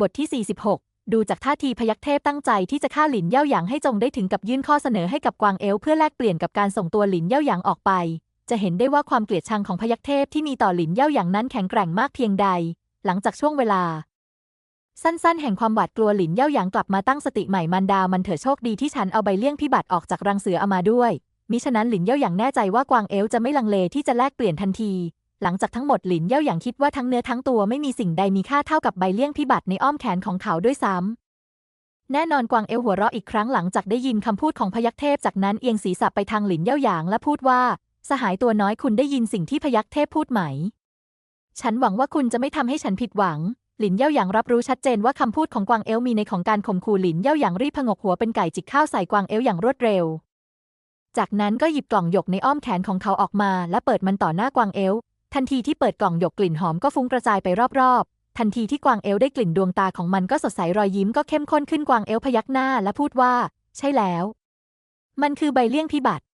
บทที่ 46 ดูจากท่าทีพยัคเทพตั้งใจที่จะฆ่าหลินเย่าหยางให้จงได้ถึงกับยื่นข้อเสนอให้กับกวางเอลเพื่อแลกเปลี่ยนกับการส่งตัวหลินเย่าหยางออกไป จะเห็นได้ว่าความเกลียดชังของพยัคเทพที่มีต่อหลินเย่าหยางนั้นแข็งแกร่งมากเพียงใด หลังจากช่วงเวลา สั้นๆ แห่งความหวาดกลัวหลินเย่าหยางกลับมาตั้งสติใหม่มันดามันเถอะโชคดีที่ฉันเอาใบเลี่ยงพิบัติออกจากรังเสือเอามาด้วยมิฉะนั้นหลินเย่าหยางแน่ใจว่ากวางเอลจะไม่ลังเลที่จะแลกเปลี่ยนทันที หลังจากทั้งหมดหลินเย่าหยางคิดว่าทั้งเนื้อทั้งตัวไม่มีสิ่งใดมีค่าเท่ากับใบเลี่ยงพิบัติในอ้อมแขนของเขาด้วยซ้ำแน่นอนกวางเอลหัวเราะอีกครั้งหลังจากได้ยินคำพูดของพยัคฆ์เทพจากนั้นเอียงศีรษะไปทางหลินเย่าหยางและพูดว่า สหายตัวน้อยคุณได้ยินสิ่งที่พยัคฆ์เทพพูดไหม ฉันหวังว่าคุณจะไม่ทำให้ฉันผิดหวังหลินเย่าหยางรับรู้ชัดเจนว่าคำพูดของกวางเอลมีในของการข่มขู่หลินเย่าหยางรีบผงกหัวเป็นไก่จิกข้าวใส่กวางเอลอย่างรวดเร็ว จากนั้นก็หยิบกล่องหยกในอ้อมแขนของเขาออกมา และเปิดมันต่อหน้ากวางเอล ทันทีที่เปิดกล่องหยกกลิ่นหอมก็ฟุ้งกระจายไปรอบๆ ทันทีที่กวางเอลได้กลิ่นดวงตาของมันก็สดใสรอยยิ้มก็เข้มข้นขึ้นกวางเอลพยักหน้าและพูดว่า ใช่แล้ว มันคือใบเลี่ยงพิบัติ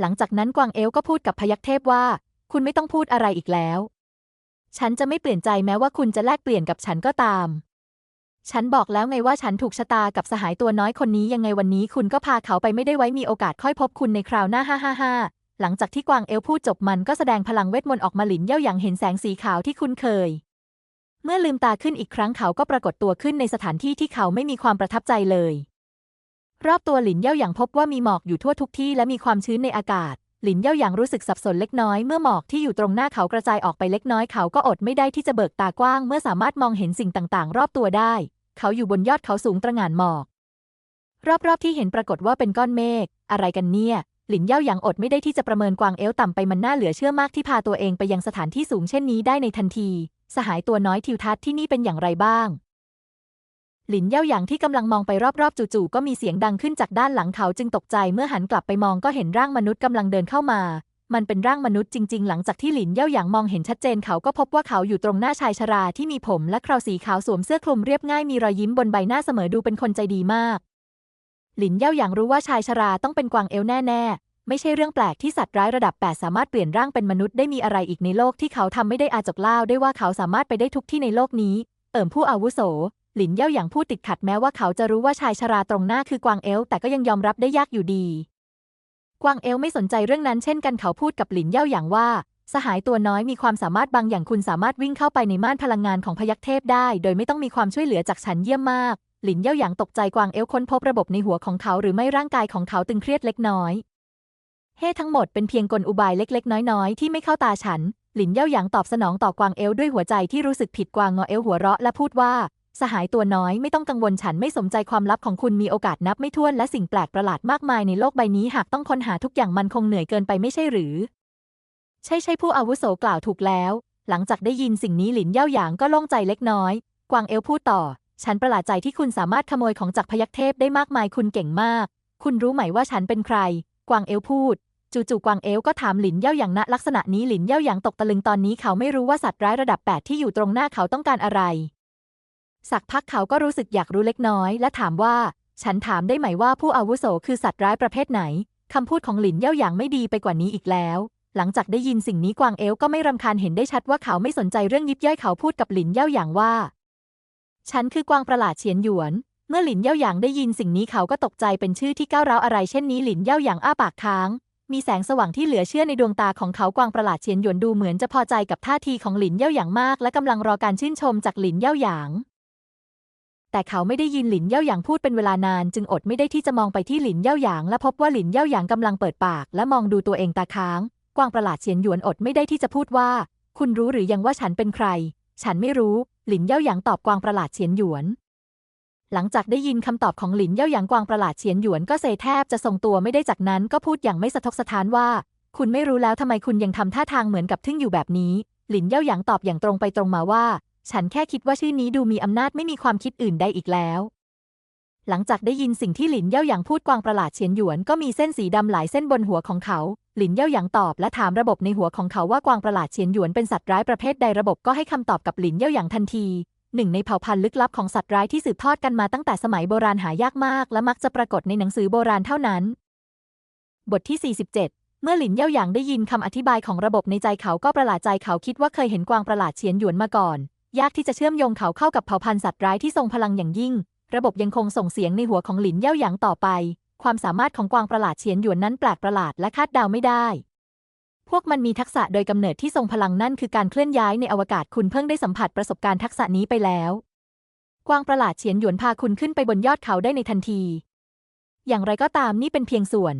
หลังจากนั้นกวางเอลก็พูดกับพยักเทพว่า คุณไม่ต้องพูดอะไรอีกแล้ว ฉันจะไม่เปลี่ยนใจแม้ว่าคุณจะแลกเปลี่ยนกับฉันก็ตาม ฉันบอกแล้วไงว่าฉันถูกชะตากับสหายตัวน้อยคนนี้ยังไงวันนี้คุณก็พาเขาไปไม่ได้ไว้มีโอกาสค่อยพบคุณในคราวหน้าฮ่าฮ่าฮ่า หลังจากที่กวางเอลพูดจบมันก็แสดงพลังเวทมนต์ออกมาหลินเย่าหยางเห็นแสงสีขาวที่คุ้นเคย เมื่อลืมตาขึ้นอีกครั้งเขาก็ปรากฏตัวขึ้นในสถานที่ที่เขาไม่มีความประทับใจเลย รอบตัวหลินเย่าหยางพบว่ามีหมอกอยู่ทั่วทุกที่และมีความชื้นในอากาศ หลินเย่าหยางรู้สึกสับสนเล็กน้อยเมื่อหมอกที่อยู่ตรงหน้าเขากระจายออกไปเล็กน้อยเขาก็อดไม่ได้ที่จะเบิกตากว้าง เมื่อสามารถมองเห็นสิ่งต่างๆ รอบตัวได้ เขาอยู่บนยอดเขาสูงตระหง่านหมอกรอบๆที่เห็นปรากฏว่าเป็นก้อนเมฆอะไรกันเนี่ย หลินเย่าหยางอดไม่ได้ที่จะประเมินกวางเอลต่ำไปมันน่าเหลือเชื่อมากที่พาตัวเองไปยังสถานที่สูงเช่นนี้ได้ในทันที สหายตัวน้อยทิวทัศน์ที่นี่เป็นอย่างไรบ้าง หลินเย่าหยางที่กำลังมองไปรอบๆจู่ๆก็มีเสียงดังขึ้นจากด้านหลังเขาจึงตกใจเมื่อหันกลับไปมองก็เห็นร่างมนุษย์กำลังเดินเข้ามา มันเป็นร่างมนุษย์จริง ๆ หลังจากที่หลินเย่าหยางมองเห็นชัดเจนเขาก็พบว่าเขาอยู่ตรงหน้าชายชราที่มีผมและเคราสีขาวสวมเสื้อคลุมเรียบง่ายมีรอยยิ้มบนใบหน้าเสมอดูเป็นคนใจดีมาก หลินเย่าหยางรู้ว่าชายชราต้องเป็นกวางเอลแน่ๆ ไม่ใช่เรื่องแปลกที่สัตว์ร้ายระดับ 8 สามารถเปลี่ยนร่างเป็นมนุษย์ได้มีอะไรอีกในโลกที่เขาทำไม่ได้อาจกเล่าได้ว่าเขาสามารถไปได้ทุกที่ในโลกนี้ เอิ่มผู้อาวุโส หลินเย่าหยางพูดติดขัดแม้ว่าเขาจะรู้ว่าชายชราตรงหน้าคือกวางเอลแต่ก็ยังยอมรับได้ยากอยู่ดี กวางเอลไม่สนใจเรื่องนั้นเช่นกันเขาพูดกับหลินเย่าหยางว่า สหายตัวน้อยมีความสามารถบางอย่างคุณสามารถวิ่งเข้าไปในม่านพลังงานของพยัคฆ์เทพได้ โดยไม่ต้องมีความช่วยเหลือจากฉันเยี่ยมมาก หลินเย่าหยางตกใจกวางเอลค้นพบระบบในหัวของเขาหรือไม่ร่างกายของเขาตึงเครียดเล็กน้อย เฮ้ทั้งหมดเป็นเพียงกลอุบายเล็ก ๆ น้อย ๆ ที่ไม่เข้าตาฉัน หลินเย่าหยางตอบสนองต่อกวางเอลด้วยหัวใจที่รู้สึกผิดกวางงอเอลหัวเราะและพูดว่า สหายตัวน้อยไม่ต้องกังวลฉันไม่สนใจความลับของคุณมีโอกาสนับไม่ถ้วนและสิ่งแปลกประหลาดมากมายในโลกใบนี้หากต้องค้นหาทุกอย่างมันคงเหนื่อยเกินไปไม่ใช่หรือ ใช่ใช่ผู้อาวุโสกล่าวถูกแล้ว หลังจากได้ยินสิ่งนี้หลินเย่าหยางก็โล่งใจเล็กน้อย กวางเอลพูดต่อ ฉันประหลาดใจที่คุณสามารถขโมยของจากพยัคฆ์เทพได้มากมายคุณเก่งมาก คุณรู้ไหมว่าฉันเป็นใคร กวางเอลพูด จู่ๆกวางเอลก็ถามหลินเย่าหยางณลักษณะนี้หลินเย่าหยางตกตะลึงตอนนี้เขาไม่รู้ว่าสัตว์ร้ายระดับ 8 ที่อยู่ตรงหน้าเขาต้องการอะไร สักพักเขาก็รู้สึกอยากรู้เล็กน้อย และถามว่า ฉันถามได้ไหมว่าผู้อาวุโสคือสัตว์ร้ายประเภทไหนคำพูดของหลินเย่าหยางไม่ดีไปกว่านี้อีกแล้ว หลังจากได้ยินสิ่งนี้กวางเอลก็ไม่รำคาญเห็นได้ชัดว่าเขาไม่สนใจเรื่องยิบย่อยเขาพูดกับหลินเย่าหยางว่า ฉันคือกวางประหลาดเฉียนหยวน เมื่อหลินเย่าหยางได้ยินสิ่งนี้เขาก็ตกใจเป็นชื่อที่ก้าวร้าวอะไรเช่นนี้หลินเย่าหยางอ้าปากค้าง มีแสงสว่างที่เหลือเชื่อในดวงตาของเขากวางประหลาดเฉียนหยวนดูเหมือนจะพอใจกับท่าทีของหลินเย่าหยางมาก และกำลังรอการชื่นชมจากหลินเย่าหยางแต่เขาไม่ได้ยินหลินเย่าหยางพูดเป็นเวลานาน จึงอดไม่ได้ที่จะมองไปที่หลินเย่าหยาง และพบว่าหลินเย่าหยางกำลังเปิดปาก และมองดูตัวเองตาค้าง กวางประหลาดเฉียนหยวนอดไม่ได้ที่จะพูดว่า คุณรู้หรือยังว่าฉันเป็นใคร ฉันไม่รู้ หลินเย่าหยางตอบกวางประหลาดเฉียนหยวน หลังจากได้ยินคำตอบของหลินเย่าหยางกวางประหลาดเฉียนหยวนก็เซแทบจะทรงตัวไม่ได้จากนั้นก็พูดอย่างไม่สะทกสะท้านว่า คุณไม่รู้แล้วทำไมคุณยังทำท่าทางเหมือนกับทึ่งอยู่แบบนี้ หลินเย่าหยางตอบอย่างตรงไปตรงมาว่า ฉันแค่คิดว่าชื่อนี้ดูมีอำนาจไม่มีความคิดอื่นใดอีกแล้ว หลังจากได้ยินสิ่งที่หลินเย่าหยางพูดกวางประหลาดเฉียนหยวนก็มีเส้นสีดำหลายเส้นบนหัวของเขา หลินเย่าหยางตอบและถามระบบในหัวของเขาว่ากวางประหลาดเฉียนหยวนเป็นสัตว์ร้ายประเภทใดระบบก็ให้คำตอบกับหลินเย่าหยางทันทีหนึ่งในเผ่าพันธุ์ลึกลับของสัตว์ร้ายที่สืบทอดกันมาตั้งแต่สมัยโบราณหายากมาก และมักจะปรากฏในหนังสือโบราณเท่านั้น บทที่ 47 เมื่อหลินเย่าหยางได้ยินคำอธิบายของระบบในใจเขาก็ประหลาดใจเขาคิดว่าเคยเห็นกวางประหลาดเฉียนหยวนมาก่อน ยากที่จะเชื่อมโยงเขาเข้ากับเผ่าพันธุ์สัตว์ร้ายที่ทรงพลังอย่างยิ่ง ระบบยังคงส่งเสียงในหัวของหลินเย่าหยางต่อไป ความสามารถของกวางประหลาดเฉียนหยวนนั้นแปลกประหลาดและคาดเดาไม่ได้ พวกมันมีทักษะโดยกำเนิดที่ทรงพลังนั่นคือการเคลื่อนย้ายในอวกาศคุณเพิ่งได้สัมผัสประสบการณ์ทักษะนี้ไปแล้ว กวางประหลาดเฉียนหยวนพาคุณขึ้นไปบนยอดเขาได้ในทันที อย่างไรก็ตามนี่เป็นเพียงส่วน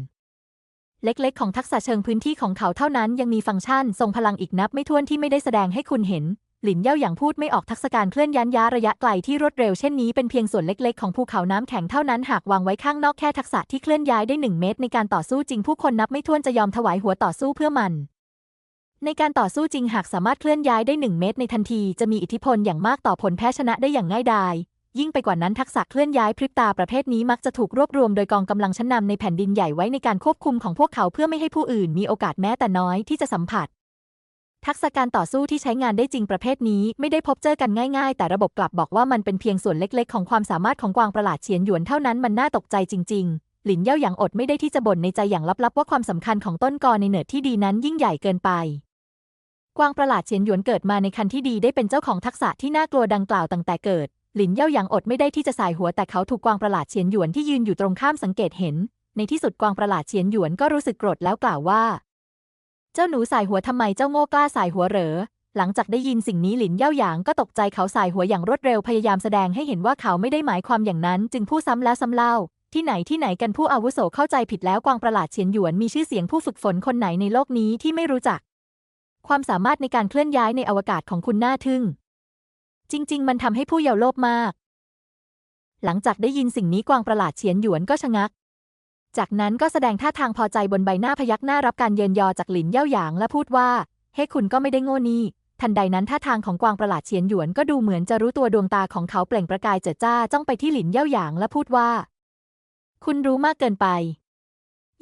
เล็กๆ ของทักษะเชิงพื้นที่ของเขาเท่านั้นยังมีฟังก์ชันทรงพลังอีกนับไม่ถ้วนที่ไม่ได้แสดงให้คุณเห็น หลินเย่าอย่างพูดไม่ออกทักษะการเคลื่อนยันย้าระยะไกลที่รวดเร็วเช่นนี้เป็นเพียงส่วนเล็กๆ ของภูเขาน้ำแข็งเท่านั้นหากวางไว้ข้างนอกแค่ทักษะที่เคลื่อนย้ายได้หนึ่งเมตร ในการต่อสู้จริงผู้คนนับไม่ถ้วนจะยอมถวายหัวต่อสู้เพื่อมัน ในการต่อสู้จริงหากสามารถเคลื่อนย้ายได้หนึ่งเมตร ในทันทีจะมีอิทธิพลอย่างมากต่อผลแพ้ชนะได้อย่างง่ายดายยิ่งไปกว่านั้นทักษะเคลื่อนย้ายพริบตาประเภทนี้มักจะถูกรวบรวมโดยกองกำลังชั้นนำในแผ่นดินใหญ่ไว้ในการควบคุมของพวกเขาเพื่อไม่ให้ผู้อื่นมีโอกาสแม้แต่น้อยที่จะสัมผัส ทักษะการต่อสู้ที่ใช้งานได้จริงประเภทนี้ไม่ได้พบเจอกันง่ายๆ แต่ระบบกลับบอกว่ามันเป็นเพียงส่วนเล็กๆ ของความสามารถของกวางประหลาดเฉียนหยวนเท่านั้นมันน่าตกใจจริง ๆ หลินเย่าหยางอดไม่ได้ที่จะบ่นในใจอย่างลับๆ ว่าความสำคัญของต้นกอในเนิร์ดที่ดีนั้นยิ่งใหญ่เกินไป กวางประหลาดเฉียนหยวนเกิดมาในคันที่ดีได้เป็นเจ้าของทักษะที่น่ากลัวดังกล่าวตั้งแต่เกิด หลินเย่าหยางอดไม่ได้ที่จะสายหัวแต่เขาถูกกวางประหลาดเฉียนหยวนที่ยืนอยู่ตรงข้ามสังเกตเห็น ในที่สุดกวางประหลาดเฉียนหยวนก็รู้สึกโกรธแล้วกล่าวว่า เจ้าหนูสายหัวทำไมเจ้าโง่กล้าสายหัวเหรอ หลังจากได้ยินสิ่งนี้หลินเย่าหยางก็ตกใจเขาสายหัวอย่างรวดเร็วพยายามแสดงให้เห็นว่าเขาไม่ได้หมายความอย่างนั้น จึงพูดซ้ำแล้วซ้ำเล่า ที่ไหนที่ไหนกันผู้อาวุโสเข้าใจผิดแล้วกวางประหลาดเฉียนหยวนมีชื่อเสียงผู้ฝึกฝนคนไหนในโลกนี้ที่ไม่รู้จัก ความสามารถในการเคลื่อนย้ายในอวกาศของคุณน่าทึ่ง จริง ๆ มันทำให้ผู้เยาว์โลภมาก หลังจากได้ยินสิ่งนี้กวางประหลาดเฉียนหยวนก็ชะงัก จากนั้นก็แสดงท่าทางพอใจบนใบหน้าพยักหน้ารับการเยินยอจากหลินเย่าหยางและพูดว่า เฮ้คุณก็ไม่ได้โง่นี่ ทันใดนั้นท่าทางของกวางประหลาดเฉียนหยวนก็ดูเหมือนจะรู้ตัวดวงตาของเขาเปล่งประกายเจิดจ้าจ้องไปที่หลินเย่าหยางและพูดว่า คุณรู้มากเกินไป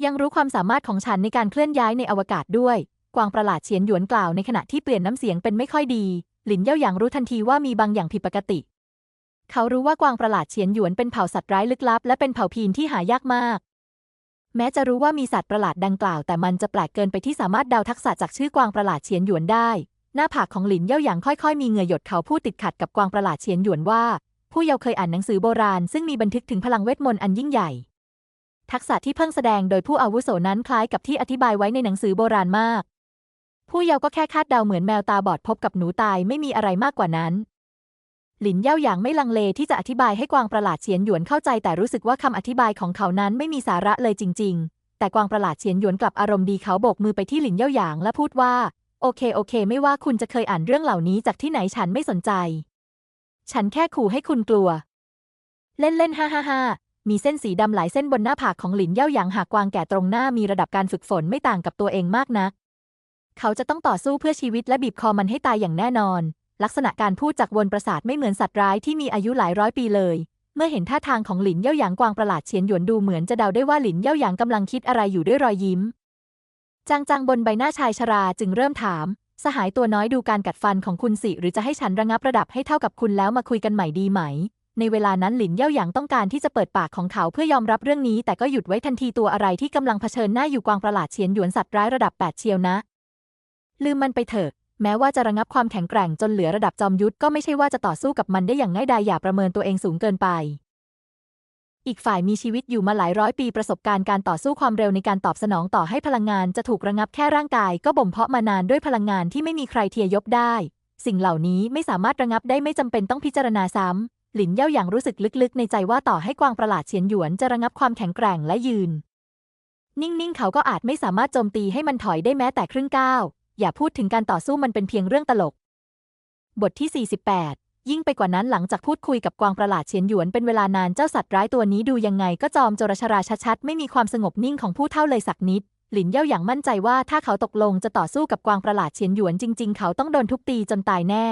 ยังรู้ความสามารถของฉันในการเคลื่อนย้ายในอวกาศด้วย กวางประหลาดเฉียนหยวนกล่าวในขณะที่เปลี่ยนน้ำเสียงเป็นไม่ค่อยดี หลินเย่าหยางรู้ทันทีว่ามีบางอย่างผิดปกติ เขารู้ว่ากวางประหลาดเฉียนหยวนเป็นเผ่าสัตว์ร้ายลึกลับ และเป็นเผ่าพีนที่หายากมาก แม้จะรู้ว่ามีสัตว์ประหลาดดังกล่าว แต่มันจะแปลกเกินไปที่สามารถเดาทักษะจากชื่อกวางประหลาดเฉียนหยวนได้ หน้าผากของหลินเย่าหยางค่อยๆ มีเหงื่อหยดเขาพูดติดขัดกับกวางประหลาดเฉียนหยวนว่า ผู้เยาว์เคยอ่านหนังสือโบราณ ซึ่งมีบันทึกถึงพลังเวทมนต์อันยิ่งใหญ่ ทักษะที่เพิ่งแสดงโดยผู้อาวุโสนั้นคล้ายกับที่อธิบายไว้ในหนังสือโบราณมาก ผู้เยาว์ก็แค่คาดเดาเหมือนแมวตาบอดพบกับหนูตายไม่มีอะไรมากกว่านั้น หลินเย่าหยางไม่ลังเลที่จะอธิบายให้กวางประหลาดเฉียนหยวนเข้าใจแต่รู้สึกว่าคำอธิบายของเขานั้นไม่มีสาระเลยจริง ๆ แต่กวางประหลาดเฉียนหยวนกลับอารมณ์ดีเขาโบกมือไปที่หลินเย่าหยางและพูดว่า โอเคโอเค ไม่ว่าคุณจะเคยอ่านเรื่องเหล่านี้จากที่ไหนฉันไม่สนใจ ฉันแค่ขู่ให้คุณกลัว เล่นเล่นฮ่าฮ่าฮ่ามีเส้นสีดำหลายเส้นบนหน้าผากของหลินเย่าหยางหากกวางแก่ตรงหน้ามีระดับการฝึกฝนไม่ต่างกับตัวเองมากนัก เขาจะต้องต่อสู้เพื่อชีวิตและบีบคอมันให้ตายอย่างแน่นอน ลักษณะการพูดจากวนประสาทไม่เหมือนสัตว์ร้ายที่มีอายุหลายร้อยปีเลย เมื่อเห็นท่าทางของหลินเย่าหยางกวางประหลาดเฉียนหยวนดูเหมือนจะเดาได้ว่าหลินเย่าหยางกำลังคิดอะไรอยู่ด้วยรอยยิ้ม จางๆบนใบหน้าชายชราจึงเริ่มถาม สหายตัวน้อยดูการกัดฟันของคุณสิ หรือจะให้ฉันระงับระดับให้เท่ากับคุณแล้วมาคุยกันใหม่ดีไหม ในเวลานั้นหลินเย่าหยางต้องการที่จะเปิดปากของเขาเพื่อยอมรับเรื่องนี้ แต่ก็หยุดไว้ทันทีตัวอะไรที่กำลังเผชิญหน้าอยู่กวางประหลาดเฉียนหยวนสัตว์ร้ายระดับแปดเชียวนะ ลืมมันไปเถอะ แม้ว่าจะระงับความแข็งแกร่งจนเหลือระดับจอมยุทธก็ไม่ใช่ว่าจะต่อสู้กับมันได้อย่างง่ายดายอย่าประเมินตัวเองสูงเกินไป อีกฝ่ายมีชีวิตอยู่มาหลายร้อยปีประสบการณ์การต่อสู้ความเร็วในการตอบสนองต่อให้พลังงานจะถูกระงับแค่ร่างกาย ก็บ่มเพาะมานานด้วยพลังงานที่ไม่มีใครเทียยบได้ สิ่งเหล่านี้ไม่สามารถระงับได้ไม่จำเป็นต้องพิจารณาซ้ำหลินเย่าหยางรู้สึกลึกๆ ในใจว่าต่อให้กวางประหลาดเฉียนหยวนจะระงับความแข็งแกร่งและยืน นิ่งๆเขาก็อาจไม่สามารถโจมตีให้มันถอยได้แม้แต่ครึ่งก้าว อย่าพูดถึงการต่อสู้มันเป็นเพียงเรื่องตลก บทที่ 48 ยิ่งไปกว่านั้นหลังจากพูดคุยกับกวางประหลาดเฉียนหยวนเป็นเวลานานเจ้าสัตว์ร้ายตัวนี้ดูยังไงก็จอมโจรชราชัดๆไม่มีความสงบนิ่งของผู้เท่าเลยสักนิด หลินเย่าหยางมั่นใจว่าถ้าเขาตกลงจะต่อสู้กับกวางประหลาดเฉียนหยวนจริง ๆ เขาต้องโดนทุบตีจนตายแน่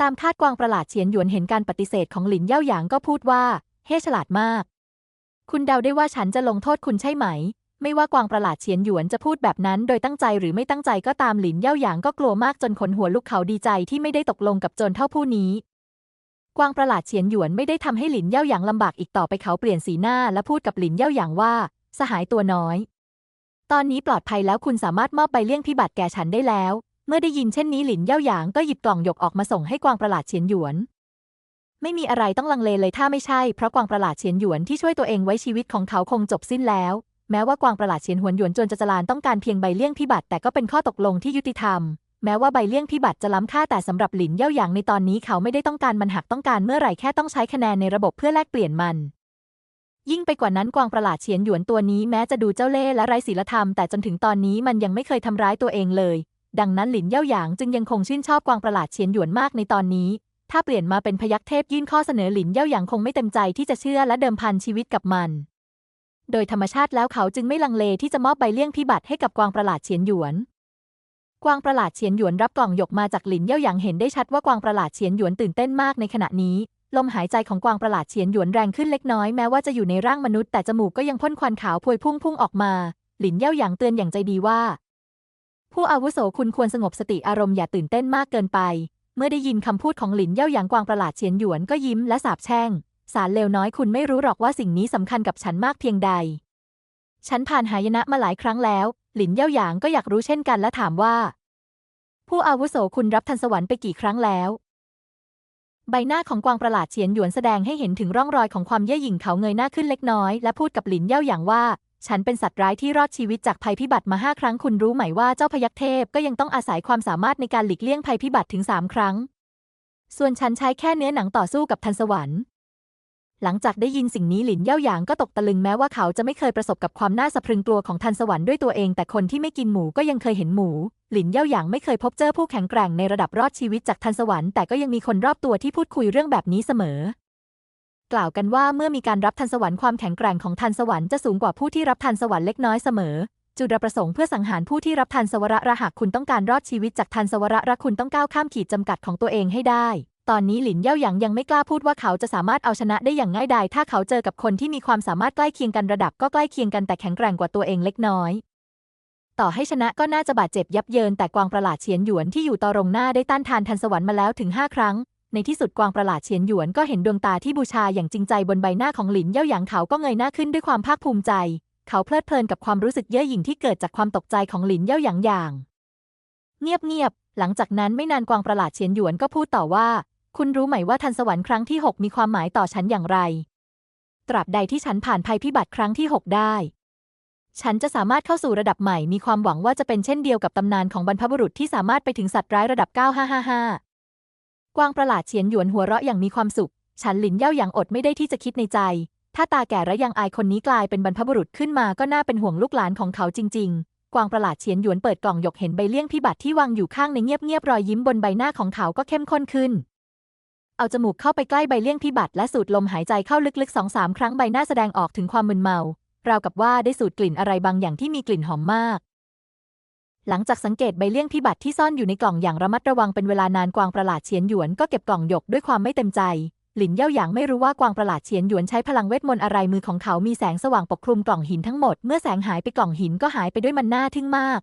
ตามคาดกวางประหลาดเฉียนหยวนเห็นการปฏิเสธของหลินเย่าหยางก็พูดว่า เฮ้ฉลาดมาก คุณเดาได้ว่าฉันจะลงโทษคุณใช่ไหม ไม่ว่ากวางประหลาดเฉียนหยวนจะพูดแบบนั้น โดยตั้งใจหรือไม่ตั้งใจก็ตามหลินเย่าหยางก็กลัวมากจนขนหัวลุกเขาดีใจที่ไม่ได้ตกลงกับโจรเท่าผู้นี้ กวางประหลาดเฉียนหยวนไม่ได้ทำให้หลินเย่าหยางลำบากอีกต่อไปเขาเปลี่ยนสีหน้าและพูดกับหลินเย่าหยางว่า สหายตัวน้อย ตอนนี้ปลอดภัยแล้วคุณสามารถมอบใบเลี่ยงพิบัติแก่ฉันได้แล้ว เมื่อได้ยินเช่นนี้หลินเย่าหยางก็หยิบกล่องหยกออกมาส่งให้กวางประหลาดเฉียนหยวนไม่มีอะไรต้องลังเลเลยถ้าไม่ใช่เพราะกวางประหลาดเฉียนหยวนที่ช่วยตัวเองไว้ชีวิตของเขาคงจบสิ้นแล้ว แม้ว่ากวางประหลาดเฉียนหวนหยวนจนจะจลานต้องการเพียงใบเลี่ยงพิบัติแต่ก็เป็นข้อตกลงที่ยุติธรรม แม้ว่าใบเลี่ยงพิบัติจะล้ำค่าแต่สำหรับหลินเย่าหยางในตอนนี้เขาไม่ได้ต้องการมันหากต้องการเมื่อไหร่แค่ต้องใช้คะแนนในระบบเพื่อแลกเปลี่ยนมันยิ่งไปกว่านั้นกวางประหลาดเฉียนหยวนตัวนี้แม้จะดูเจ้าเล่ห์และไร้ศีลธรรมแต่จนถึงตอนนี้มันยังไม่เคยทำร้ายตัวเองเลย ดังนั้นหลินเย่าหยางจึงยังคงชื่นชอบกวางประหลาดเฉียนหยวนมากในตอนนี้ ถ้าเปลี่ยนมาเป็นพยัคฆ์เทพยื่นข้อเสนอหลินเย่าหยางคงไม่เต็มใจที่จะเชื่อและเดิมพันชีวิตกับมัน โดยธรรมชาติแล้วเขาจึงไม่ลังเลที่จะมอบใบเลี่ยงพิบัติให้กับกวางประหลาดเฉียนหยวน กวางประหลาดเฉียนหยวนรับกล่องหยกมาจากหลินเย่าหยางเห็นได้ชัดว่ากวางประหลาดเฉียนหยวนตื่นเต้นมากในขณะนี้ ลมหายใจของกวางประหลาดเฉียนหยวนแรงขึ้นเล็กน้อยแม้ว่าจะอยู่ในร่างมนุษย์แต่จมูกก็ยังพ่นควันขาวพวยพุ่งพุ่งออกมา หลินเย่าหยางเตือนอย่างใจดีว่า ผู้อาวุโสคุณควรสงบสติอารมณ์อย่าตื่นเต้นมากเกินไป เมื่อได้ยินคำพูดของหลินเย่าหยางกวางประหลาดเฉียนหยวนก็ยิ้มและสาบแช่ง สารเลวน้อยคุณไม่รู้หรอกว่าสิ่งนี้สำคัญกับฉันมากเพียงใด ฉันผ่านหายนะมาหลายครั้งแล้ว หลินเย่าหยางก็อยากรู้เช่นกันและถามว่า ผู้อาวุโสคุณรับทันสวรรค์ไปกี่ครั้งแล้ว ใบหน้าของกวางประหลาดเฉียนหยวนแสดงให้เห็นถึงร่องรอยของความเย่อหยิ่งเขาเงยหน้าขึ้นเล็กน้อยและพูดกับหลินเย่าหยางว่า ฉันเป็นสัตว์ร้ายที่รอดชีวิตจากภัยพิบัติมาห้าครั้งคุณรู้ไหมว่าเจ้าพยัคฆ์เทพก็ยังต้องอาศัยความสามารถในการหลีกเลี่ยงภัยพิบัติถึงสามครั้ง ส่วนฉันใช้แค่เนื้อหนังต่อสู้กับทันสวรรค์ หลังจากได้ยินสิ่งนี้หลินเย่าหยางก็ตกตะลึงแม้ว่าเขาจะไม่เคยประสบกับความน่าสะพรึงกลัวของทันสวรรค์ด้วยตัวเอง แต่คนที่ไม่กินหมูก็ยังเคยเห็นหมู หลินเย่าหยางไม่เคยพบเจอผู้แข็งแกร่งในระดับรอดชีวิตจากทันสวรรค์แต่ก็ยังมีคนรอบตัวที่พูดคุยเรื่องแบบนี้เสมอ กล่าวกันว่าเมื่อมีการรับทันสวรรค์ความแข็งแกร่งของทันสวรรค์จะสูงกว่าผู้ที่รับทันสวรรค์เล็กน้อยเสมอ จุดประสงค์เพื่อสังหารผู้ที่รับทันสวรระหากคุณต้องการรอดชีวิตจากทันสวรระคุณต้องก้าวข้ามขีดจำกัดของตัวเองให้ได้ ตอนนี้หลินเย่าหยางยังไม่กล้าพูดว่าเขาจะสามารถเอาชนะได้อย่างง่ายดายถ้าเขาเจอกับคนที่มีความสามารถใกล้เคียงกันระดับก็ใกล้เคียงกันแต่แข็งแกร่งกว่าตัวเองเล็กน้อย ต่อให้ชนะก็น่าจะบาดเจ็บยับเยินแต่กวางประหลาดเฉียนหยวนที่อยู่ต่อรงหน้าได้ต้านทานทันสวรรค์มาแล้วถึงห้าครั้ง ในที่สุดกวางประหลาดเฉียนหยวนก็เห็นดวงตาที่บูชาอย่างจริงใจบนใบหน้าของหลินเย่าหยางเขาก็เงยหน้าขึ้นด้วยความภาคภูมิใจ เขาเพลิดเพลินกับความรู้สึกเย่อหยิ่งที่เกิดจากความตกใจของหลินเย่าหยางอย่าง เงียบๆหลังจากนั้นไม่นานกวางประหลาดเฉียนหยวนก็พูดต่อว่า คุณรู้ไหมว่าทันสวรรค์ครั้งที่ 6 มีความหมายต่อฉันอย่างไร ตราบใดที่ฉันผ่านภัยพิบัติครั้งที่ 6 ได้ ฉันจะสามารถเข้าสู่ระดับใหม่ มีความหวังว่าจะเป็นเช่นเดียวกับตำนานของบรรพบุรุษที่สามารถไปถึงสัตว์ร้ายระดับ 9555 กวางประหลาดเฉียนหยวนหัวเราะอย่างมีความสุข ฉันหลินเย่าหยางอดไม่ได้ที่จะคิดในใจ ถ้าตาแก่และยังอายคนนี้กลายเป็นบรรพบุรุษขึ้นมาก็น่าเป็นห่วงลูกหลานของเขาจริง ๆกวางประหลาดเฉียนหยวนเปิดกล่องหยกเห็นใบเลี่ยงพิบัติที่วางอยู่ข้างในเงียบๆรอยยิ้มบนใบหน้าของเขาก็เข้มข้นขึ้น เอาจมูกเข้าไปใกล้ใบเลี่ยงพิบัติและสูดลมหายใจเข้าลึกๆสองสามครั้งใบหน้าแสดงออกถึงความมึนเมาราวกับว่าได้สูดกลิ่นอะไรบางอย่างที่มีกลิ่นหอมมาก หลังจากสังเกตใบเลี่ยงพิบัติที่ซ่อนอยู่ในกล่องอย่างระมัดระวังเป็นเวลานานกวางประหลาดเฉียนหยวนก็เก็บกล่องหยกด้วยความไม่เต็มใจ หลินเย่าหยางไม่รู้ว่ากวางประหลาดเฉียนหยวนใช้พลังเวทมนต์อะไรมือของเขามีแสงสว่างปกคลุมกล่องหินทั้งหมดเมื่อแสงหายไปกล่องหินก็หายไปด้วยมันน่าทึ่งมาก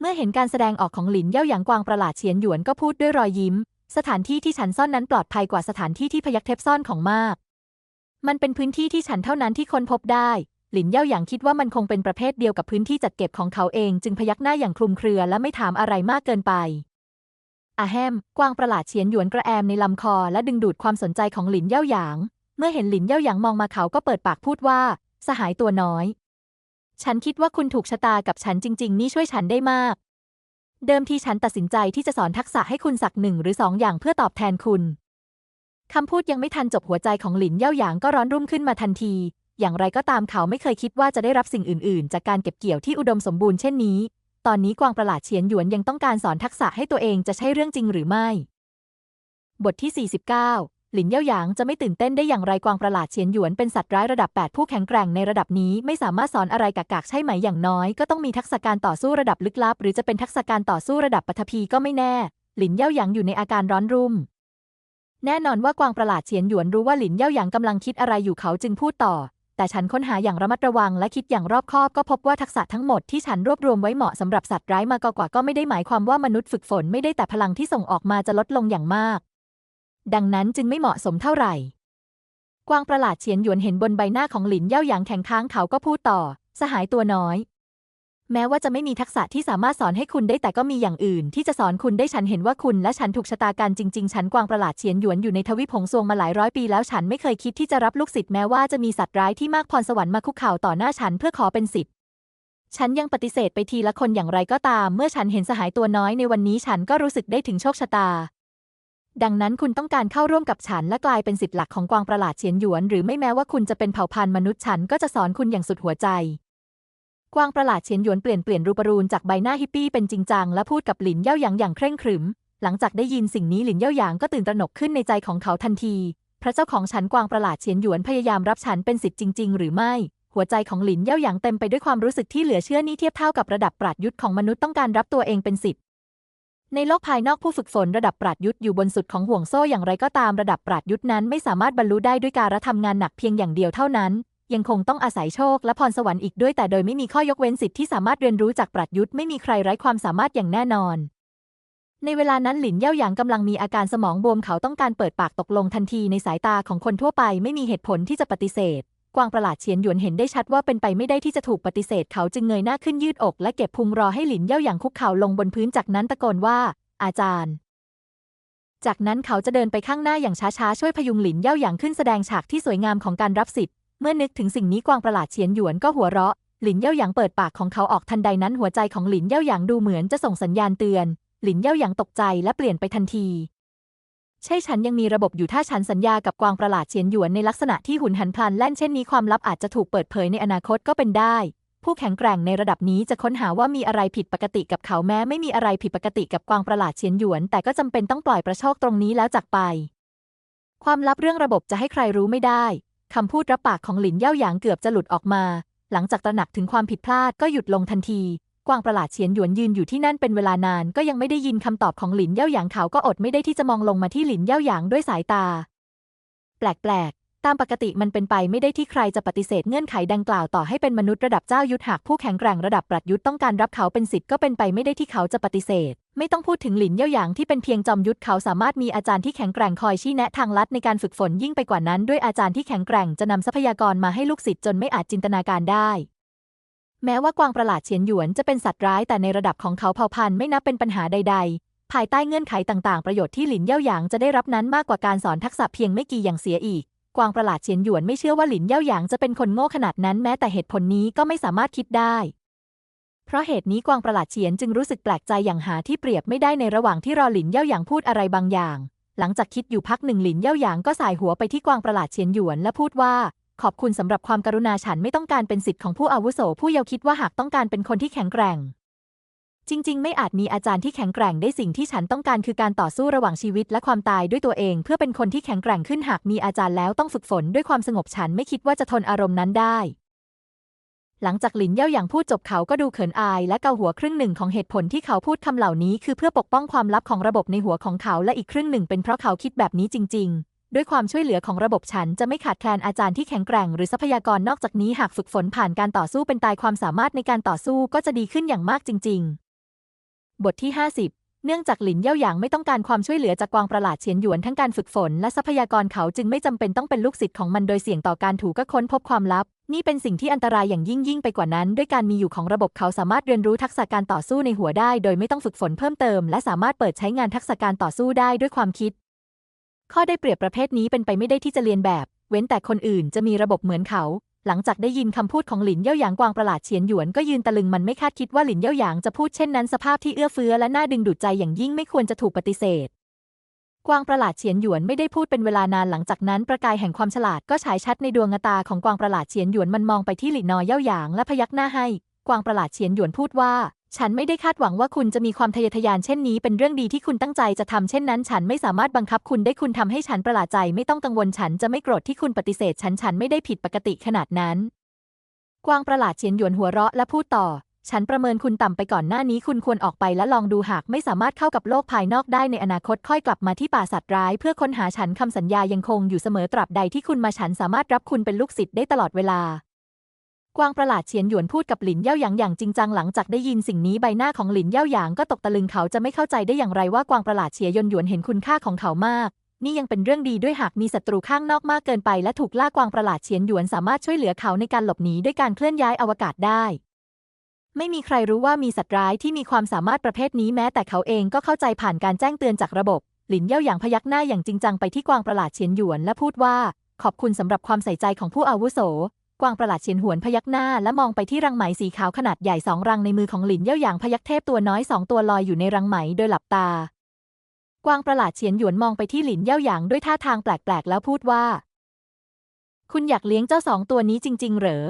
เมื่อเห็นการแสดงออกของหลินเย่าหยางกวางประหลาดเฉียนหยวนก็พูดด้วยรอยยิ้ม สถานที่ที่ฉันซ่อนนั้นปลอดภัยกว่าสถานที่ที่พยัคฆ์เทพซ่อนของมาก มันเป็นพื้นที่ที่ฉันเท่านั้นที่ค้นพบได้ หลินเย่าหยางคิดว่ามันคงเป็นประเภทเดียวกับพื้นที่จัดเก็บของเขาเองจึงพยักหน้าอย่างคลุมเครือและไม่ถามอะไรมากเกินไปอาแฮม กวางประหลาดเฉียนหยวนกระแอมในลำคอและดึงดูดความสนใจของหลินเย่าหยาง เมื่อเห็นหลินเย่าหยางมองมาเขาก็เปิดปากพูดว่า สหายตัวน้อย ฉันคิดว่าคุณถูกชะตากับฉันจริง ๆ นี่ช่วยฉันได้มาก เดิมทีฉันตัดสินใจที่จะสอนทักษะให้คุณสักหนึ่งหรือสองอย่างเพื่อตอบแทนคุณ คำพูดยังไม่ทันจบหัวใจของหลินเย่าหยางก็ร้อนรุ่มขึ้นมาทันที อย่างไรก็ตามเขาไม่เคยคิดว่าจะได้รับสิ่งอื่น ๆ จากการเก็บเกี่ยวที่อุดมสมบูรณ์เช่นนี้ ตอนนี้กวางประหลาดเฉียนหยวนยังต้องการสอนทักษะให้ตัวเองจะใช่เรื่องจริงหรือไม่ บทที่ 49 หลินเย่าหยางจะไม่ตื่นเต้นได้อย่างไรกวางประหลาดเฉียนหยวนเป็นสัตว์ร้ายระดับ 8 ผู้แข็งแกร่งในระดับนี้ไม่สามารถสอนอะไรกากๆใช่ไหมอย่างน้อย ก็ต้องมีทักษะการต่อสู้ระดับลึกลับ หรือจะเป็นทักษะการต่อสู้ระดับปฐพีก็ไม่แน่ หลินเย่าหยางอยู่ในอาการร้อนรุ่ม แน่นอนว่ากวางประหลาดเฉียนหยวนรู้ว่าหลินเย่าหยางกำลังคิดอะไรอยู่เขาจึงพูดต่อ แต่ฉันค้นหาอย่างระมัดระวังและคิดอย่างรอบคอบก็พบว่าทักษะทั้งหมดที่ฉันรวบรวมไว้เหมาะสำหรับสัตว์ร้ายมากกว่าก็ไม่ได้หมายความว่ามนุษย์ฝึกฝนไม่ได้แต่พลังที่ส่งออกมาจะลดลงอย่างมาก ดังนั้นจึงไม่เหมาะสมเท่าไหร่ กวางประหลาดเฉียนหยวนเห็นบนใบหน้าของหลินเย่าหยางแข็งค้างเขาก็พูดต่อ สหายตัวน้อย แม้ว่าจะไม่มีทักษะที่สามารถสอนให้คุณได้แต่ก็มีอย่างอื่น ที่จะสอนคุณได้ฉันเห็นว่าคุณและฉันถูกชะตากันจริง ๆ ฉันกวางประหลาดเฉียนหยวนอยู่ในทวิภหงซวงมาหลายร้อยปีแล้วฉันไม่เคยคิดที่จะรับลูกศิษย์แม้ว่าจะมีสัตว์ร้ายที่มากพรสวรรค์มาคุกเข่าต่อหน้าฉันเพื่อขอเป็นศิษย์ฉันยังปฏิเสธไปทีละคนอย่างไรก็ตาม เมื่อฉันเห็นสหายตัวน้อยในวันนี้ฉันก็รู้สึกได้ถึงโชคชะตา ดังนั้นคุณต้องการเข้าร่วมกับฉันและกลายเป็นสิทธิ์หลักของกวางประหลาดเฉียนหยวน หรือไม่แม้ว่าคุณจะเป็นเผ่าพันธุ์มนุษย์ฉันก็จะสอนคุณอย่างสุดหัวใจ กวางประหลาดเฉียนหยวนเปลี่ยนเปลี่ยนรูปรูนจากใบหน้าฮิปปี้เป็นจริงจังและพูดกับหลินเย่าหยางอย่างเคร่งขรึม หลังจากได้ยินสิ่งนี้หลินเย่าหยางก็ตื่นตระหนกขึ้นในใจของเขาทันที พระเจ้าของฉันกวางประหลาดเฉียนหยวนพยายามรับฉันเป็นสิทธิ์จริง ๆ หรือไม่ หัวใจของหลินเย่าหยางเต็มไปด้วยความรู้สึกที่เหลือเชื่อนี่เทียบเท่ากับระดับปราดยุทธของมนุษย์ต้องการรับตัวเองเป็นสิทธิ ในโลกภายนอกผู้ฝึกฝนระดับปราดยุทธอยู่บนสุดของห่วงโซ่อย่างไรก็ตามระดับปราดยุทธนั้นไม่สามารถบรรลุได้ด้วยการทำงานหนักเพียงอย่างเดียวเท่านั้น ยังคงต้องอาศัยโชคและพรสวรรค์อีกด้วยแต่โดยไม่มีข้อยกเว้นสิทธิ์ที่สามารถเรียนรู้จากปราดยุทธไม่มีใครไร้ความสามารถอย่างแน่นอน ในเวลานั้นหลินเย่าหยางกำลังมีอาการสมองบวมเขาต้องการเปิดปากตกลงทันทีในสายตาของคนทั่วไปไม่มีเหตุผลที่จะปฏิเสธ กวางประหลาดเฉียนหยวนเห็นได้ชัดว่าเป็นไปไม่ได้ที่จะถูกปฏิเสธเขาจึงเงยหน้าขึ้นยืดอก และเก็บพุงรอให้หลินเย่าหยางคุกเข่าลงบนพื้นจากนั้นตะโกนว่า อาจารย์ จากนั้นเขาจะเดินไปข้างหน้าอย่างช้าๆช่วยพยุงหลินเย่าหยางขึ้นแสดงฉากที่สวยงามของการรับสิทธิ์เมื่อนึกถึงสิ่งนี้กวางประหลาดเฉียนหยวนก็หัวเราะหลินเย่าหยางเปิดปากของเขาออกทันใดนั้นหัวใจของหลินเย่าหยางดูเหมือนจะส่งสัญญาณเตือน หลินเย่าหยางตกใจและเปลี่ยนไปทันที ใช่ฉันยังมีระบบอยู่ถ้าฉันสัญญากับกวางประหลาดเฉียนหยวนในลักษณะที่หุนหันพลันแล่นเช่นนี้ความลับอาจจะถูกเปิดเผยในอนาคตก็เป็นได้ ผู้แข็งแกร่งในระดับนี้จะค้นหาว่ามีอะไรผิดปกติกับเขาแม้ไม่มีอะไรผิดปกติกับกวางประหลาดเฉียนหยวน แต่ก็จำเป็นต้องปล่อยประโชคตรงนี้แล้วจากไป ความลับเรื่องระบบจะให้ใครรู้ไม่ได้คำพูดรับปากของหลินเย่าหยางเกือบจะหลุดออกมา หลังจากตระหนักถึงความผิดพลาดก็หยุดลงทันที กวางประหลาดเฉียนหยวนยืนอยู่ที่นั่นเป็นเวลานาน ก็ยังไม่ได้ยินคำตอบของหลินเย่าหยางเขาก็อดไม่ได้ที่จะมองลงมาที่หลินเย่าหยางด้วยสายตา แปลกๆ ตามปกติมันเป็นไปไม่ได้ที่ใครจะปฏิเสธเงื่อนไขดังกล่าวต่อให้เป็นมนุษย์ระดับเจ้ายุทธหากผู้แข็งแกร่งระดับปรัดยุทธต้องการรับเขาเป็นสิทธิ์ก็เป็นไปไม่ได้ที่เขาจะปฏิเสธ ไม่ต้องพูดถึงหลินเย่าหยางที่เป็นเพียงจอมยุทธเขาสามารถมีอาจารย์ที่แข็งแกร่งคอยชี้แนะทางลัดในการฝึกฝนยิ่งไปกว่านั้น ด้วยอาจารย์ที่แข็งแกร่งจะนำทรัพยากรมาให้ลูกศิษย์จนไม่อาจจินตนาการได้ แม้ว่ากวางประหลาดเฉียนหยวนจะเป็นสัตว์ร้ายแต่ในระดับของเขาเผ่าพันธุ์ไม่นับเป็นปัญหาใด ๆ ภายใต้เงื่อนไขต่างๆ ประโยชน์ที่หลินเย่าหยางจะได้รับนั้นมากกว่าการสอนทักษะเพียงไม่กี่อย่างเสียอีก กวางประหลาดเฉียนหยวนไม่เชื่อว่าหลินเย่าหยางจะเป็นคนโง่ขนาดนั้นแม้แต่เหตุผลนี้ก็ไม่สามารถคิดได้ เพราะเหตุนี้กวางประหลาดเฉียนจึงรู้สึกแปลกใจอย่างหาที่เปรียบไม่ได้ในระหว่างที่รอหลินเย่าหยางพูดอะไรบางอย่าง หลังจากคิดอยู่พักหนึ่งหลินเย่าหยางก็สายหัวไปที่กวางประหลาดเฉียนหยวนและพูดว่า ขอบคุณสำหรับความกรุณาฉันไม่ต้องการเป็นสิทธิ์ของผู้อาวุโส ผู้เยาว์คิดว่าหากต้องการเป็นคนที่แข็งแกร่ง จริง ๆ ไม่อาจมีอาจารย์ที่แข็งแกร่งได้สิ่งที่ฉันต้องการคือการต่อสู้ระหว่างชีวิตและความตายด้วยตัวเอง เพื่อเป็นคนที่แข็งแกร่งขึ้นหากมีอาจารย์แล้วต้องฝึกฝนด้วยความสงบฉันไม่คิดว่าจะทนอารมณ์นั้นได้ หลังจากหลินเย่าหยางพูดจบเขาก็ดูเขินอายและเกาหัวครึ่งหนึ่งของเหตุผลที่เขาพูดคำเหล่านี้ คือเพื่อปกป้องความลับของระบบในหัวของเขาและอีกครึ่งหนึ่งเป็นเพราะเขาคิดแบบนี้จริง ๆ ด้วยความช่วยเหลือของระบบฉันจะไม่ขาดแคลนอาจารย์ที่แข็งแกร่งหรือทรัพยากรนอกจากนี้หากฝึกฝนผ่านการต่อสู้เป็นตายความสามารถในการต่อสู้ก็จะดีขึ้นอย่างมากจริง ๆ บทที่ 50 เนื่องจากหลินเย่าหยางไม่ต้องการความช่วยเหลือจากกวางประหลาดเฉียนหยวนทั้งการฝึกฝนและทรัพยากรเขาจึงไม่จำเป็นต้องเป็นลูกศิษย์ของมันโดยเสี่ยงต่อการถูกก็ค้นพบความลับ นี่เป็นสิ่งที่อันตรายอย่างยิ่งยิ่งไปกว่านั้น ด้วยการมีอยู่ของระบบเขาสามารถเรียนรู้ทักษะการต่อสู้ในหัวได้ โดยไม่ต้องฝึกฝนเพิ่มเติม และสามารถเปิดใช้งานทักษะการต่อสู้ได้ด้วยความคิด ข้อได้เปรียบประเภทนี้เป็นไปไม่ได้ที่จะเรียนแบบ เว้นแต่คนอื่นจะมีระบบเหมือนเขา หลังจากได้ยินคำพูดของหลินเย่าหยางกวางประหลาดเฉียนหยวนก็ยืนตะลึงมันไม่คาดคิดว่าหลินเย่าหยางจะพูดเช่นนั้นสภาพที่เอื้อเฟื้อและน่าดึงดูดใจอย่างยิ่งไม่ควรจะถูกปฏิเสธกวางประหลาดเฉียนหยวนไม่ได้พูดเป็นเวลานานหลังจากนั้นประกายแห่งความฉลาดก็ฉายชัดในดวงตาของกวางประหลาดเฉียนหยวนมันมองไปที่หลินนอเย่าหยางและพยักหน้าให้ กวางประหลาดเฉียนหยวนพูดว่า ฉันไม่ได้คาดหวังว่าคุณจะมีความทะเยอทะยานเช่นนี้ เป็นเรื่องดีที่คุณตั้งใจจะทำเช่นนั้น ฉันไม่สามารถบังคับคุณได้คุณทำให้ฉันประหลาดใจ ไม่ต้องกังวลฉันจะไม่โกรธที่คุณปฏิเสธ ฉันฉันไม่ได้ผิดปกติขนาดนั้น กวางประหลาดเฉียนหยวนหัวเราะและพูดต่อ ฉันประเมินคุณต่ำไปก่อนหน้านี้ คุณควรออกไปและลองดูหากไม่สามารถเข้ากับโลกภายนอกได้ในอนาคตค่อยกลับมาที่ป่าสัตว์ร้าย เพื่อค้นหาฉันคำสัญญายังคงอยู่เสมอตราบใดที่คุณมาฉันสามารถรับคุณเป็นลูกศิษย์ได้ตลอดเวลา กวางประหลาดเฉียนหยวนพูดกับหลินเย่าหยางอย่างจริงจังหลังจากได้ยินสิ่งนี้ใบหน้าของหลินเย่าหยางก็ตกตะลึงเขาจะไม่เข้าใจได้อย่างไรว่ากวางประหลาดเฉียยนหยวนเห็นคุณค่าของเขามาก นี่ยังเป็นเรื่องดีด้วยหากมีศัตรูข้างนอกมากเกินไปและถูกล่ากวางประหลาดเฉียนหยวนสามารถช่วยเหลือเขาในการหลบหนีด้วยการเคลื่อนย้ายอวกาศได้ ไม่มีใครรู้ว่ามีสัตว์ร้ายที่มีความสามารถประเภทนี้แม้แต่เขาเองก็เข้าใจผ่านการแจ้งเตือนจากระบบ หลินเย่าหยางพยักหน้าอย่างจริงจังไปที่กวางประหลาดเฉียนหยวนและพูดว่า ขอบคุณสำหรับความใส่ใจของผู้อาวุโส กวางประหลาดเฉียนหวนพยักหน้าและมองไปที่รังไหมสีขาวขนาดใหญ่สองรังในมือของหลินเย่าหยางพยักเทพตัวน้อยสองตัวลอยอยู่ในรังไหมโดยหลับตา กวางประหลาดเฉียนหยวนมองไปที่หลินเย่าหยางด้วยท่าทางแปลกๆ แล้วพูดว่า คุณอยากเลี้ยงเจ้าสองตัวนี้จริง ๆ เหรอ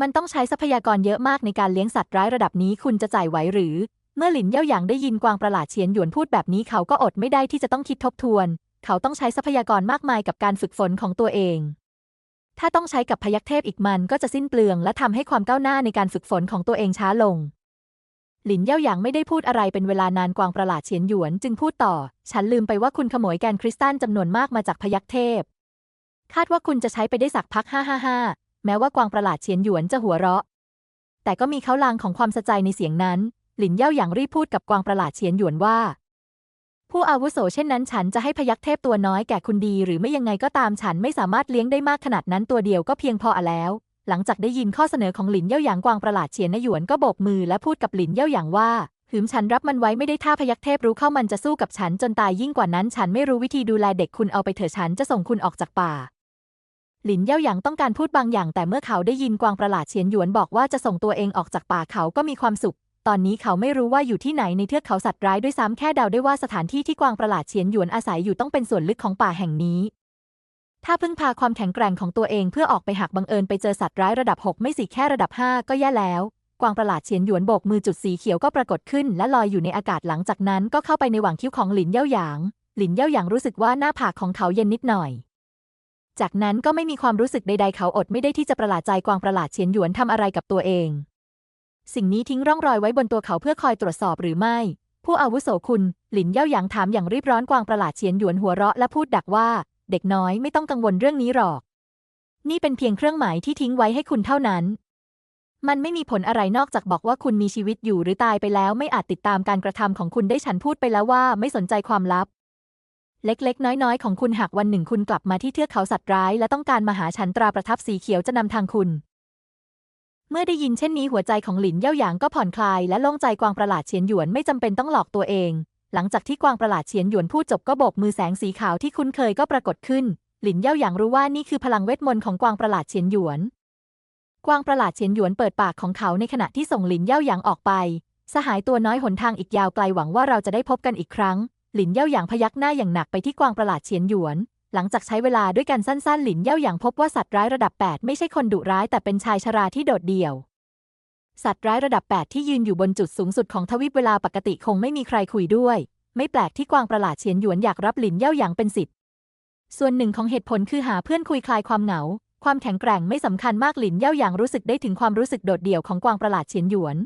มันต้องใช้ทรัพยากรเยอะมากในการเลี้ยงสัตว์ร้ายระดับนี้คุณจะจ่ายไหวหรือ เมื่อหลินเย่าหยางได้ยินกวางประหลาดเฉียนหยวนพูดแบบนี้เขาก็อดไม่ได้ที่จะต้องคิดทบทวน เขาต้องใช้ทรัพยากรมากมายกับการฝึกฝนของตัวเอง ถ้าต้องใช้กับพยัคเทพอีกมันก็จะสิ้นเปลือง และทำให้ความก้าวหน้าในการฝึกฝนของตัวเองช้าลง หลินเย่าหยางไม่ได้พูดอะไรเป็นเวลานานกวางประหลาดเฉียนหยวนจึงพูดต่อ ฉันลืมไปว่าคุณขโมยแกนคริสตัลจำนวนมากมาจากพยัคเทพ คาดว่าคุณจะใช้ไปได้สักพักฮ่าฮ่าฮ่าแม้ว่ากวางประหลาดเฉียนหยวนจะหัวเราะ แต่ก็มีเขาลางของความสะใจในเสียงนั้น หลินเย่าหยางรีบพูดกับกวางประหลาดเฉียนหยวนว่า ผู้อาวุโสเช่นนั้นฉันจะให้พยัคฆ์เทพตัวน้อยแก่คุณดี หรือไม่ยังไงก็ตามฉันไม่สามารถเลี้ยงได้มากขนาดนั้นตัวเดียวก็เพียงพอแล้ว หลังจากได้ยินข้อเสนอของหลินเย่าหยางกวางประหลาดเฉียนหยวนก็โบกมือและพูดกับหลินเย่าหยางว่าหืมฉันรับมันไว้ไม่ได้ถ้าพยัคฆ์เทพรู้เข้ามันจะสู้กับฉันจนตายยิ่งกว่านั้น ฉันไม่รู้วิธีดูแลเด็กคุณเอาไปเถอะฉันจะส่งคุณออกจากป่า หลินเย่าหยางต้องการพูดบางอย่าง แต่เมื่อเขาได้ยินกวางประหลาดเฉียนหยวนบอกว่าจะส่งตัวเองออกจากป่าเขาก็มีความสุข ตอนนี้เขาไม่รู้ว่าอยู่ที่ไหนในเทือกเขาสัตว์ร้ายด้วยซ้ำแค่เดาได้ว่าสถานที่ที่กวางประหลาดเฉียนหยวนอาศัยอยู่ต้องเป็นส่วนลึกของป่าแห่งนี้ ถ้าพึ่งพาความแข็งแกร่งของตัวเองเพื่อออกไปหากบังเอิญไปเจอสัตว์ร้ายระดับ 6 ไม่สิแค่ระดับ 5 ก็แย่แล้ว กวางประหลาดเฉียนหยวนโบกมือจุดสีเขียวก็ปรากฏขึ้น และลอยอยู่ในอากาศหลังจากนั้นก็เข้าไปในหว่างคิ้วของหลินเย่าหยาง หลินเย่าหยางรู้สึกว่าหน้าผากของเขาเย็นนิดหน่อยจากนั้นก็ไม่มีความรู้สึกใดๆเขาอดไม่ได้ที่จะประหลาดใจกวางประหลาดเฉียนหยวนทำอะไรกับตัวเอง สิ่งนี้ทิ้งร่องรอยไว้บนตัวเขาเพื่อคอยตรวจสอบหรือไม่ ผู้อาวุโสคุณ หลินเย่าหยางถามอย่างรีบร้อนกวางประหลาดเฉียนหยวนหัวเราะและพูดดักว่า เด็กน้อยไม่ต้องกังวลเรื่องนี้หรอก นี่เป็นเพียงเครื่องหมายที่ทิ้งไว้ให้คุณเท่านั้น มันไม่มีผลอะไรนอกจากบอกว่าคุณมีชีวิตอยู่หรือตายไปแล้วไม่อาจติดตามการกระทำของคุณได้ฉันพูดไปแล้วว่าไม่สนใจความลับ เล็กๆ น้อยๆ ของคุณหากวันหนึ่งคุณกลับมาที่เทือกเขาสัตว์ร้าย และต้องการมาหาฉันตราประทับสีเขียวจะนำทางคุณ เมื่อได้ยินเช่นนี้หัวใจของหลินเย่าหยางก็ผ่อนคลายและโล่งใจกวางประหลาดเฉียนหยวนไม่จำเป็นต้องหลอกตัวเอง หลังจากที่กวางประหลาดเฉียนหยวนพูดจบก็โบกมือแสงสีขาวที่คุ้นเคยก็ปรากฏขึ้น หลินเย่าหยางรู้ว่านี่คือพลังเวทมนต์ของกวางประหลาดเฉียนหยวน กวางประหลาดเฉียนหยวนเปิดปากของเขาในขณะที่ส่งหลินเย่าหยางออกไป สหายตัวน้อยหนทางอีกยาวไกลหวังว่าเราจะได้พบกันอีกครั้ง หลินเย่าหยางพยักหน้าอย่างหนักไปที่กวางประหลาดเฉียนหยวน หลังจากใช้เวลาด้วยกันสั้นๆ หลินเย่าหยางพบว่าสัตว์ร้ายระดับ 8 ไม่ใช่คนดุร้ายแต่เป็นชายชราที่โดดเดี่ยว สัตว์ร้ายระดับ 8 ที่ยืนอยู่บนจุดสูงสุดของทวีปเวลาปกติคงไม่มีใครคุยด้วย ไม่แปลกที่กวางประหลาดเฉียนหยวนอยากรับหลินเย่าหยางเป็นสิทธิ์ ส่วนหนึ่งของเหตุผลคือหาเพื่อนคุยคลายความเหงา ความแข็งแกร่งไม่สำคัญมากหลินเย่าหยางรู้สึกได้ถึงความรู้สึกโดดเดี่ยวของกวางประหลาดเฉียนหยวน